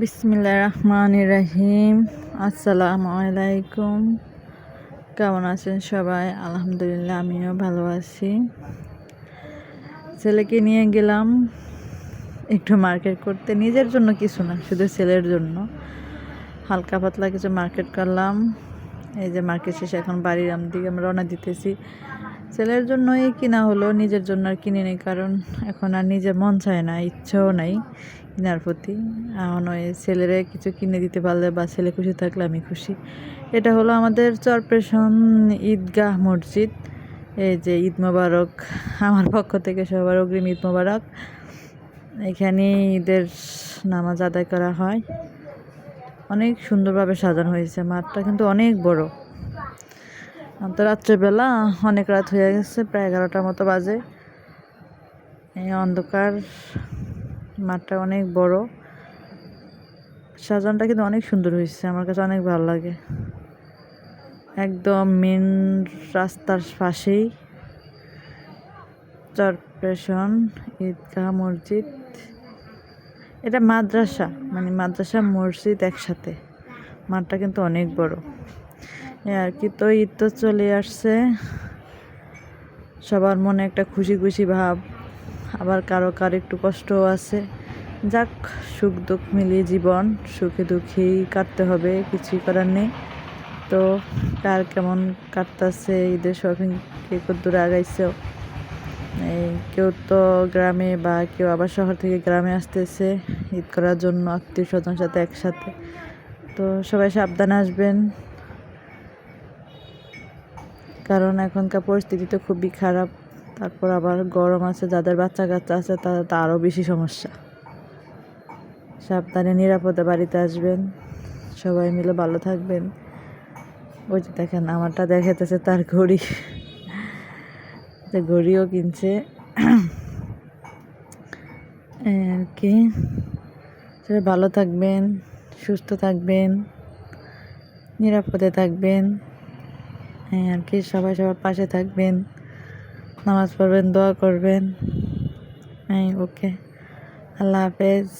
বিসমিল্লা রহমান রাহিম। আসসালামু আলাইকুম। কেমন আছেন সবাই? আলহামদুলিল্লাহ, আমিও ভালো আছি। ছেলেকে নিয়ে গেলাম। একটু মার্কেট করতে। নিজের জন্য কিছু না, শুধু ছেলের জন্য। হালকা পাতলা কিছু মার্কেট করলাম। এই যে মার্কেট শেষে এখন বাড়ির দিকে আমরা রওনা দিতেছি। ছেলের জন্যই কিনা হলো, নিজের জন্য আর কিনে নেই, কারণ এখন আর নিজের মন চায় না, ইচ্ছেও নাই কেনার প্রতি। ওই ছেলেরে কিছু কিনে দিতে পারলে বা ছেলে খুশি থাকলে আমি খুশি। এটা হলো আমাদের চরপেশন ঈদগাহ মসজিদ। এই যে ঈদ মোবারক, আমার পক্ষ থেকে সবার অগ্রিম ঈদ মোবারক। এখানে ঈদের নামাজ আদায় করা হয়। অনেক সুন্দরভাবে সাজানো হয়েছে, মাঠটা কিন্তু অনেক বড়। তো রাত্রেবেলা অনেক রাত হয়ে গেছে, প্রায় এগারোটার মতো বাজে। এই অন্ধকার, মাঠটা অনেক বড়। সাজানটা কিন্তু অনেক সুন্দর হয়েছে, আমার কাছে অনেক ভালো লাগে। একদম মেন রাস্তার পাশেই। চরপেশন, ঈদগাহ মসজিদ। এটা মাদ্রাসা মানে মাদ্রাসা, মসজিদ একসাথে। মাঠটা কিন্তু অনেক বড়। আর কি, তো ঈদ তো চলে আসছে। সবার মনে একটা খুশি খুশি ভাব, আবার কারও কারও একটু কষ্টও আছে। যাক, সুখ দুঃখ মিলিয়ে জীবন, সুখে দুঃখেই কাটতে হবে, কিছুই করার নেই। তো কার কেমন কাটতেছে ঈদের শপিং কে কদ্দূর আগাইছেও এই কেউ তো গ্রামে বা কেউ আবার শহর থেকে গ্রামে আসতেছে, ঈদ করার জন্য আত্মীয় স্বজন সাথে একসাথে। তো সবাই সাবধানে আসবেন কারণ এখনকার পরিস্থিতি তো খুবই খারাপ। তারপর আবার গরম আছে, যাদের বাচ্চা কাচ্চা আছে, তাদের তো আরও বেশি সমস্যা। সাবধানে, নিরাপদে বাড়িতে আসবেন। সবাই মিলে ভালো থাকবেন। ওই যে দেখেন, আমারটা দেখাতেছে তার ঘড়ি। ঘড়িও কিনছে। আর কি? ভালো থাকবেন, সুস্থ থাকবেন, নিরাপদে থাকবেন। হ্যাঁ আর কি, সবাই সবার পাশে থাকবেন, নামাজ পড়বেন, দোয়া করবেন। হ্যাঁ ওকে, আল্লাহ হাফেজ।